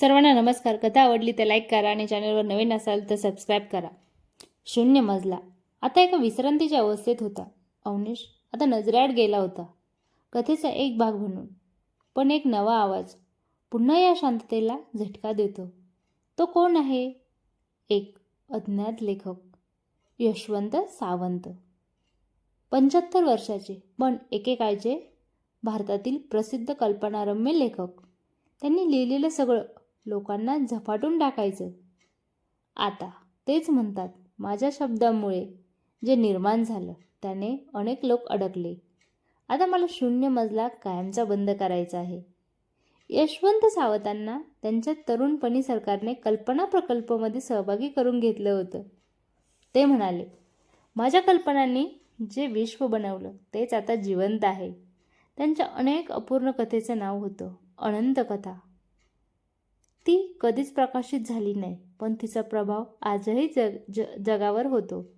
सर्वांना नमस्कार. कथा आवडली तर लाईक करा आणि चॅनलवर नवीन असाल तर सबस्क्राईब करा. शून्य मजला. आता एका विश्रांतीच्या अवस्थेत होता. अवनीश आता नजरेआड गेला होता. कथेचा एक भाग म्हणून. पण एक नवा आवाज. पुन्हा या शांततेला झटका देतो. तो कोण आहे? एक अज्ञात लेखक. यशवंत सावंत. पंच्याहत्तर वर्षाचे पण एकेकाळचे भारतातील प्रसिद्ध कल्पनारम्य लेखक. त्यांनी लिहिलेलं सगळं लोकांना झपाटून टाकायचं. आता तेच म्हणतात माझ्या शब्दामुळे जे निर्माण झालं त्याने अनेक लोक अडकले. आता मला शून्य मजला कायमचा बंद करायचा आहे. यशवंत सावतांना त्यांच्या तरुणपणी सरकारने कल्पना प्रकल्पमध्ये सहभागी करून घेतलं होतं. ते म्हणाले माझ्या कल्पनांनी जे विश्व बनवलं तेच आता जिवंत आहे. त्यांच्या अनेक अपूर्ण कथेचं नाव होतं अनंत कथा. ती कधीच प्रकाशित झाली नाही पण तिचा प्रभाव आजही जग ज जगावर होतो.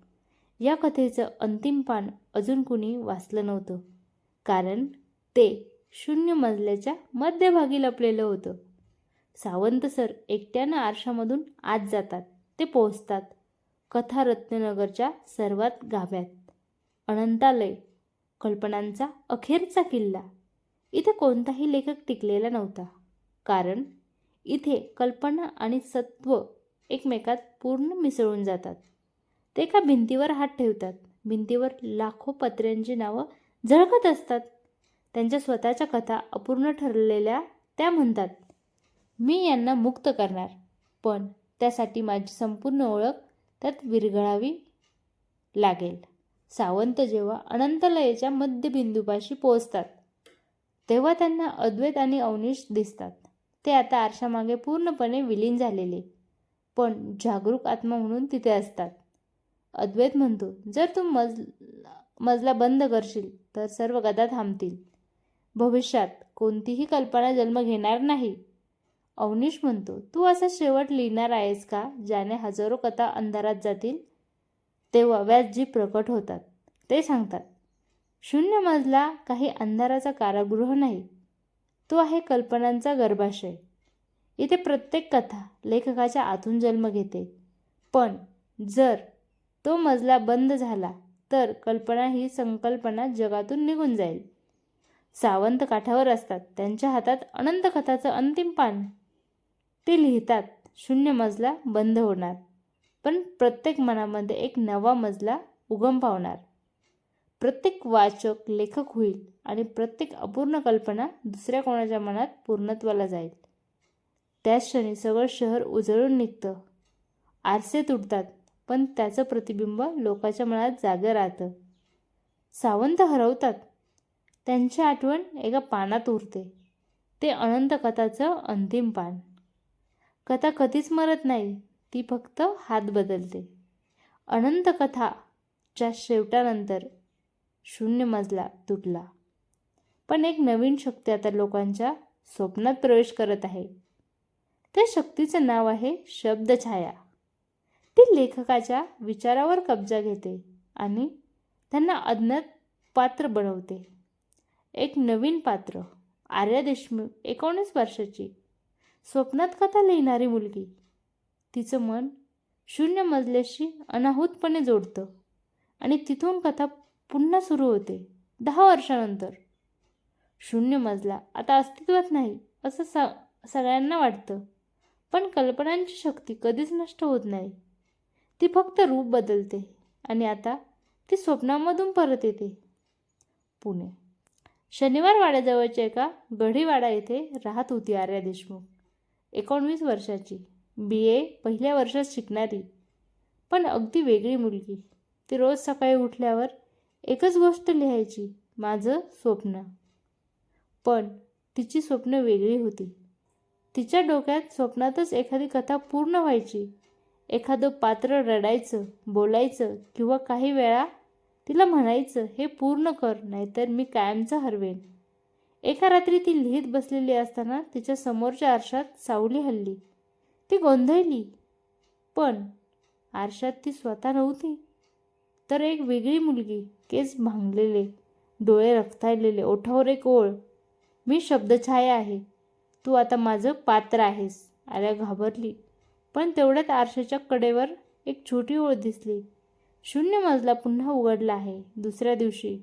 या कथेचं अंतिम पान अजून कुणी वाचलं नव्हतं. कारण ते शून्य मजल्याच्या मध्यभागी लपलेलं होतं. सावंत सर एकट्यानं आरशामधून आत जातात. ते पोहोचतात. कथा रत्ननगरच्या सर्वात गाभ्यात अनंतालय कल्पनांचा अखेरचा किल्ला. इथे कोणताही लेखक टिकलेला नव्हता. कारण इथे कल्पना आणि सत्व एकमेकात पूर्ण मिसळून जातात. ते एका भिंतीवर हात ठेवतात. भिंतीवर लाखो पत्र्यांची नावं झळकत असतात. त्यांच्या स्वतःच्या कथा अपूर्ण ठरलेल्या त्या म्हणतात मी यांना मुक्त करणार पण त्यासाठी माझी संपूर्ण ओळख त्यात विरघळावी लागेल. सावंत जेव्हा अनंतलयेच्या मध्यबिंदूपाशी पोहोचतात तेव्हा त्यांना अद्वैत आणि अवनीश दिसतात. ते आता आरशामागे पूर्णपणे विलीन झालेले. पण जागरूक आत्मा म्हणून तिथे असतात. अद्वैत म्हणतो जर तू मज मजला बंद करशील तर सर्व गदा थांबतील. भविष्यात कोणतीही कल्पना जन्म घेणार नाही. अवनीश म्हणतो तू असा शेवट लिहिणार आहेस का ज्याने हजारो कथा अंधारात जातील? तेव्हा व्यासजी प्रकट होतात. ते सांगतात शून्य मजला काही अंधाराचा कारागृह नाही. तो आहे कल्पनांचा गर्भाशय. इथे प्रत्येक कथा लेखकाच्या आतून जन्म घेते. पण जर तो मजला बंद झाला तर कल्पना ही संकल्पना जगातून निघून जाईल. सावंत काठावर असतात. त्यांच्या हातात अनंत कथाचं अंतिम पान. ते लिहितात शून्य मजला बंद होणार. पण प्रत्येक मनामध्ये एक नवा मजला उगम पावणार. प्रत्येक वाचक लेखक होईल आणि प्रत्येक अपूर्ण कल्पना दुसऱ्या कोणाच्या मनात पूर्णत्वाला जाईल. त्याच क्षणी सगळं शहर उजळून निघतं. आरसे तुटतात पण त्याचं प्रतिबिंब लोकांच्या मनात जागं राहतं. सावंत हरवतात. त्यांची आठवण एका पानात उरते. ते अनंत कथाचं अंतिम पान. कथा कधीच मरत नाही ती फक्त हात बदलते. अनंत कथाच्या शेवटानंतर शून्य मजला तुटला. पण एक नवीन शक्ती आता लोकांच्या स्वप्नात प्रवेश करत आहे. त्या शक्तीचं नाव आहे शब्दछाया. ती लेखकाच्या विचारावर कब्जा घेते आणि त्यांना अज्ञात पात्र बनवते. एक नवीन पात्र आर्या देशमुख एकोणीस वर्षाची. स्वप्नात कथा लिहिणारी मुलगी. तिचं मन शून्य मजल्याशी अनाहूतपणे जोडतं आणि तिथून कथा पुन्हा सुरू होते दहा वर्षानंतर. शून्य मजला आता अस्तित्वात नाही असं स सगळ्यांना वाटतं. पण कल्पनांची शक्ती कधीच नष्ट होत नाही. ती फक्त रूप बदलते आणि आता ती स्वप्नामधून परत येते. पुणे. शनिवार वाड्याजवळच्या एका गढीवाडा येथे राहत होती आर्या देशमुख. एकोणवीस वर्षाची. बी ए पहिल्या वर्षात शिकणारी. पण अगदी वेगळी मुलगी. ती रोज सकाळी उठल्यावर एकच गोष्ट लिहायची माझं स्वप्न. पण तिची स्वप्न वेगळी होती. तिच्या डोक्यात स्वप्नातच एखादी कथा पूर्ण व्हायची. एखादं पात्र रडायचं बोलायचं किंवा काही वेळा तिला म्हणायचं हे पूर्ण कर नाहीतर मी कायमचं हरवेन. एका रात्री ती लिहित बसलेली असताना तिच्या समोरच्या आरशात सावली हल्ली. ती गोंधळली. पण आरशात ती स्वतः नव्हती. तर एक वेगळी मुलगी केस भांगलेले डोळे रक्ताळलेले ओठावर एक ओळ. मी शब्दछाया आहे. तू आता माझं पात्र आहेस आर्या घाबरली. पण तेवढ्यात आरशाच्या कडेवर एक छोटी ओळ दिसली. शून्य मजला पुन्हा उघडला आहे दुसऱ्या दिवशी.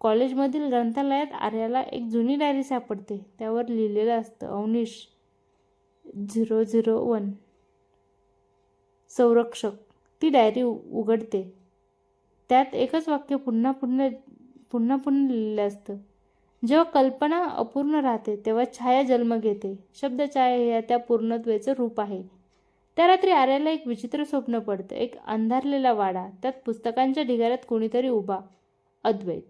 कॉलेजमधील ग्रंथालयात आर्याला एक जुनी डायरी सापडते त्यावर लिहिलेलं असतं अवनीश झिरो झिरो वन. संरक्षक ती डायरी उ- उघडते. त्यात एकच वाक्य पुन्हा पुन्हा पुन्हा पुन्हा लिहिलेलं असतं. जेव्हा कल्पना अपूर्ण राहते तेव्हा छाया जन्म घेते. शब्द छाया हे त्या पूर्णत्वेचं रूप आहे. त्या रात्री आर्याला एक विचित्र स्वप्न पडतं. एक अंधारलेला वाडा. त्यात पुस्तकांच्या ढिगाऱ्यात कोणीतरी उभा. अद्वैत.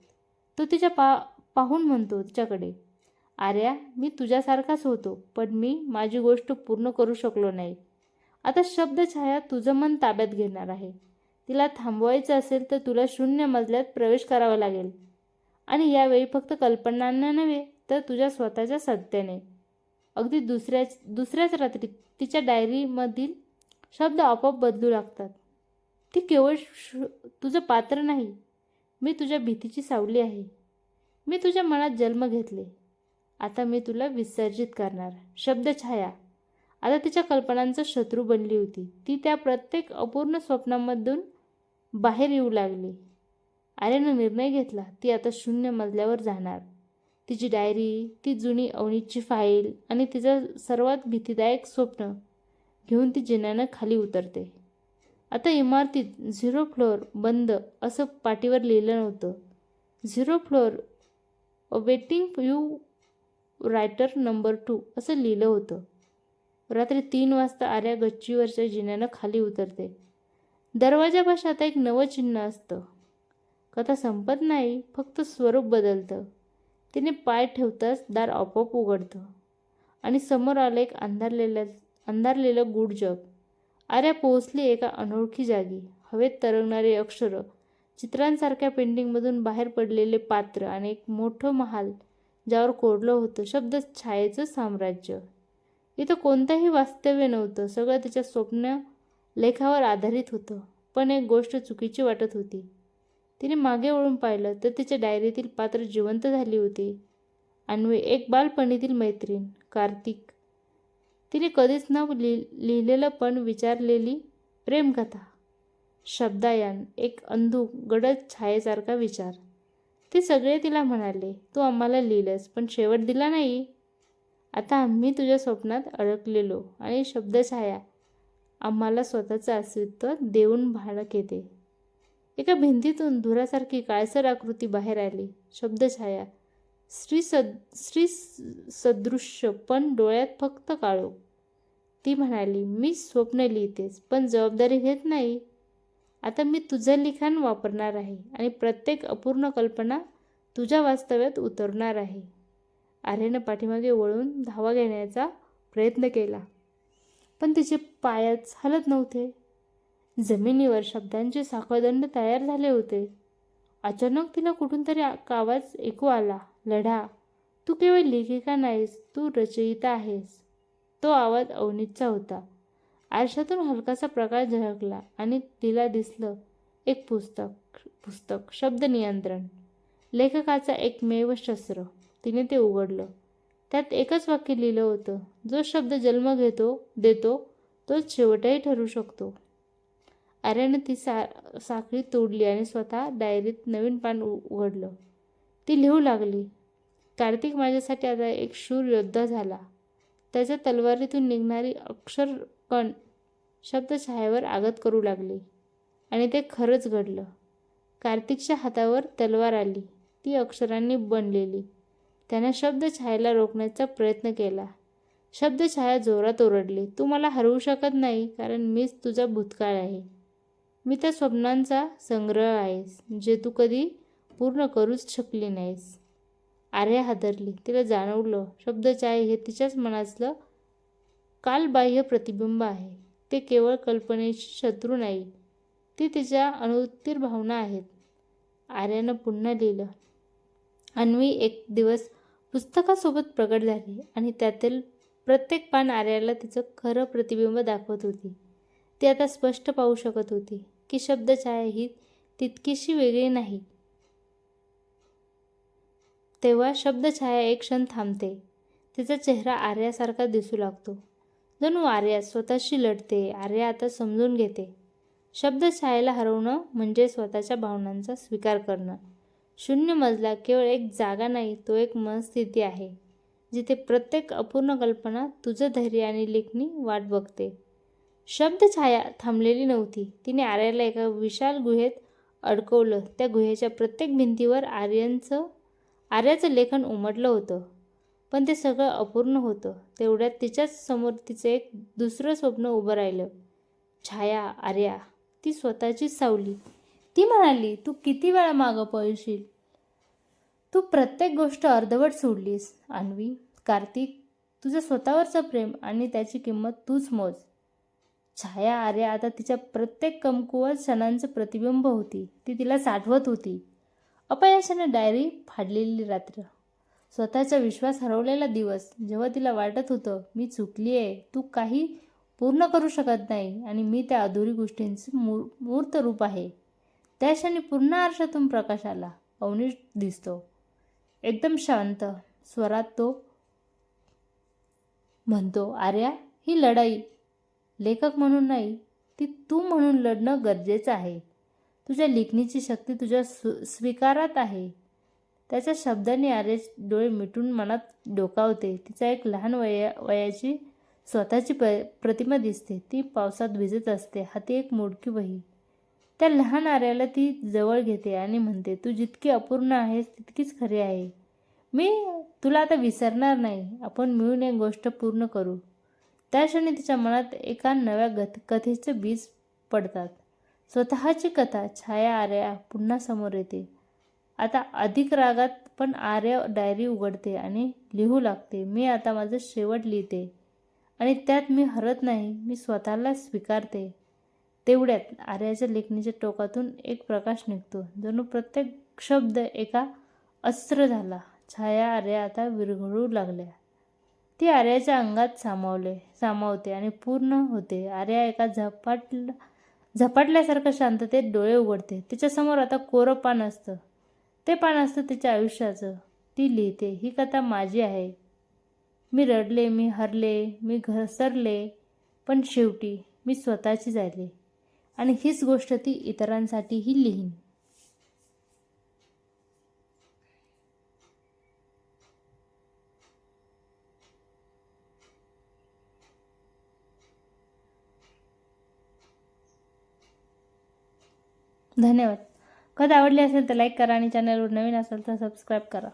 तो तिच्या पा पाहून म्हणतो तिच्याकडे आर्या मी तुझ्यासारखाच होतो पण मी माझी गोष्ट पूर्ण करू शकलो नाही. आता शब्द छाया तुझं मन ताब्यात घेणार आहे. तिला थांबवायचं असेल तर तुला शून्य मजल्यात प्रवेश करावा लागेल. आणि यावेळी फक्त कल्पनांना नव्हे तर तुझ्या स्वतःच्या सत्याने अगदी दुसऱ्याच दुसऱ्याच रात्री तिच्या डायरीमधील शब्द आपोआप बदलू लागतात. ती केवळ श तुझं पात्र नाही. मी तुझ्या भीतीची सावली आहे. मी तुझ्या मनात जन्म घेतले. आता मी तुला विसर्जित करणार. शब्दछाया आता तिच्या कल्पनांचा शत्रू बनली होती. ती त्या प्रत्येक अपूर्ण स्वप्नामधून बाहेर येऊ लागली. आर्यानं निर्णय घेतला ती आता शून्य मजल्यावर जाणार. तिची डायरी ती जुनी अवनीची फाईल आणि तिचं सर्वात भीतीदायक स्वप्न घेऊन ती जिन्यानं खाली उतरते. आता इमारतीत झिरो फ्लोअर बंद असं पाठीवर लिहिलं नव्हतं. Zero floor waiting you writer number two असं लिहिलं होतं. रात्री तीन वाजता आर्या गच्चीवरच्या जिन्यानं खाली उतरते. दरवाजापाशी आता एक नवं चिन्ह असतं. कथा संपत नाही फक्त स्वरूप बदलतं. तिने पाय ठेवताच दार आपोआप उघडतं. आणि समोर आलं एक अंधारलेलं अंधारलेलं गूढ जग आर्या पोहोचली एका अनोळखी जागी. हवेत तरंगणारे अक्षरं चित्रांसारख्या पेंटिंगमधून बाहेर पडलेले पात्र आणि एक मोठं महाल ज्यावर कोरलं होतं शब्द छायेचं साम्राज्य. इथं कोणतंही वास्तव्य नव्हतं. सगळं तिच्या स्वप्न लेखावर आधारित होतं पण एक गोष्ट चुकीची वाटत होती. तिने मागे वळून पाहिलं तर तिच्या डायरीतील पात्र जिवंत झाली होती. अन्वी एक बालपणीतील मैत्रीण कार्तिक. तिने कधीच न लि लिहिलेलं पण विचारलेली प्रेमकथा. शब्दायन एक अंधू गडद छायेसारखा विचार. ते सगळे तिला म्हणाले तू आम्हाला लिहिलंस पण शेवट दिला नाही. आता आम्ही तुझ्या स्वप्नात अडकलेलो आणि शब्दछाया आम्हाला स्वतःचं अस्तित्व देऊन भाडक येते एका भिंतीतून धुरासारखी काळसर आकृती बाहेर आली. शब्दछाया श्री सद स्त्री सदृश्य पण डोळ्यात फक्त काळो ती म्हणाली मी स्वप्न लिहितेच पण जबाबदारी घेत नाही. आता मी तुझं लिखाण वापरणार आहे आणि प्रत्येक अपूर्ण कल्पना तुझ्या वास्तव्यात उतरणार आहे. आर्यानं पाठीमागे वळून धावा घेण्याचा प्रयत्न केला. पण तिचे पायच हलत नव्हते. जमिनीवर शब्दांचे साखळदंड तयार झाले होते. अचानक तिला कुठून तरी आवाज ऐकू आला लढा तू केवळ लेखिका नाहीस तू रचयिता आहेस. तो आवाज अवनीतचा होता. आरशातून हलकासा प्रकाश झळकला आणि तिला दिसलं एक पुस्तक पुस्तक शब्द नियंत्रण. लेखकाचा एकमेव शस्त्र. तिने ते उघडलं. त्यात एकच वाक्य लिहिलं होतं जो शब्द जन्म घेतो देतो तो शेवटही ठरू शकतो. आर्यानं ती सा साखळी तोडली आणि स्वतः डायरीत नवीन पान उ उघडलं. ती लिहू लागली. कार्तिक माझ्यासाठी आता एक शूर योद्धा झाला. त्याच्या तलवारीतून निघणारी अक्षरकण शब्द आगत करू लागली आणि ते खरंच घडलं. कार्तिकच्या हातावर तलवार आली. ती अक्षरांनी बनलेली. त्यानं शब्द छायेला रोखण्याचा प्रयत्न केला. शब्दछाया जोरात ओरडली. तू मला हरवू शकत नाही कारण मीच तुझा भूतकाळ आहे. मी त्या स्वप्नांचा संग्रह आहेस जे तू कधी पूर्ण करूच शकली नाहीस. आर्या हादरली. तिला जाणवलं शब्दछाया हे तिच्याच मनातलं कालबाह्य प्रतिबिंब आहे. ते केवळ कल्पनेची शत्रू नाही ती तिच्या अनुत्तीर भावना आहेत. आर्यानं पुन्हा लिहिलं अन्वी एक दिवस पुस्तकासोबत प्रगट झाली आणि त्यातील प्रत्येक पान आर्याला तिचं खरं प्रतिबिंब दाखवत होती. ती आता स्पष्ट पाहू शकत होती की शब्दछाया ही तितकीशी वेगळी नाही. तेव्हा शब्दछाया एक क्षण थांबते. तिचा चेहरा आर्यासारखा दिसू लागतो. जणू आर्या स्वतःशी लढते आर्या आता समजून घेते. शब्दछायेला हरवणं म्हणजे स्वतःच्या भावनांचा स्वीकार करणं. शून्य मजला केवळ एक जागा नाही तो एक मनस्थिती आहे. जिथे प्रत्येक अपूर्ण कल्पना तुझं धैर्य आणि लेखणी वाट बघते. शब्द छाया थांबलेली नव्हती. तिने आर्याला एका विशाल गुहेत अडकवलं. त्या गुहेच्या प्रत्येक भिंतीवर आर्यांचं आर्याचं लेखन उमटलं होतं. पण ते सगळं अपूर्ण होतं. तेवढ्यात तिच्याच समोर तिचं एक दुसरं स्वप्न उभं राहिलं. छाया आर्या ती स्वतःचीच सावली. ती म्हणाली तू किती वेळा मागं पळशील? तू प्रत्येक गोष्ट अर्धवट सोडलीस अन्वी. कार्तिक तुझं स्वतःवरचं प्रेम आणि त्याची किंमत तूच मोज. छाया आर्या आता तिच्या प्रत्येक कमकुवत क्षणांचं प्रतिबिंब होती. ती तिला साठवत होती. अपयशाने डायरी फाडलेली रात्र. स्वतःचा विश्वास हरवलेला दिवस. जेव्हा तिला वाटत होतं मी चुकली आहे तू काही पूर्ण करू शकत नाही आणि मी त्या अधुरी गोष्टींचं मूर्त रूप आहे. त्या क्षणी पुन्हा आरशातून प्रकाश आला. अवनीश दिसतो. एकदम शांत. स्वरात तो म्हणतो आर्या ही लढाई लेखक म्हणून नाही ती तू म्हणून लढणं गरजेचं आहे. तुझ्या लिखणीची शक्ती तुझ्या सु स्वीकारात आहे. त्याच्या शब्दांनी आर्य डोळे मिटून मनात डोकावते. तिचा एक लहान वया वयाची स्वतःची प प्रतिमा दिसते. ती पावसात भिजत असते. हाती एक मोडकी वही. त्या लहान आर्याला ती जवळ घेते आणि म्हणते तू जितकी अपूर्ण आहेस तितकीच खरी आहे. मी तुला आता विसरणार नाही. आपण मिळून एक गोष्ट पूर्ण करू. त्या क्षणी तिच्या मनात एका नव्या गत कथेचं बीज पडतात. स्वतःची कथा छाया आर्या पुन्हा समोर येते. आता अधिक रागात पण आर्या डायरी उघडते आणि लिहू लागते. मी आता माझं शेवट लिहिते आणि त्यात मी हरत नाही. मी स्वतःला स्वीकारते. तेवढ्यात आर्याच्या लेखणीच्या टोकातून एक प्रकाश निघतो. जणू प्रत्येक शब्द एका अस्त्र झाला. छाया आर्या आता विरघळू लागल्या. ती आर्याच्या अंगात सामावले सामावते आणि पूर्ण होते. आर्या एका झपाट झपाटल्यासारखं शांततेत डोळे उघडते. तिच्यासमोर आता कोरं पान असतं. ते पान असतं तिच्या आयुष्याचं. ती लिहिते ही कथा माझी आहे. मी रडले मी हरले मी घसरले पण शेवटी मी स्वतःची झाले आणि हीच गोष्ट ती इतरांसाठीही लिहीन. धन्यवाद. कथा आवडली असेल तर लाईक करा आणि चॅनलवर नवीन असेल तर सबस्क्राईब करा.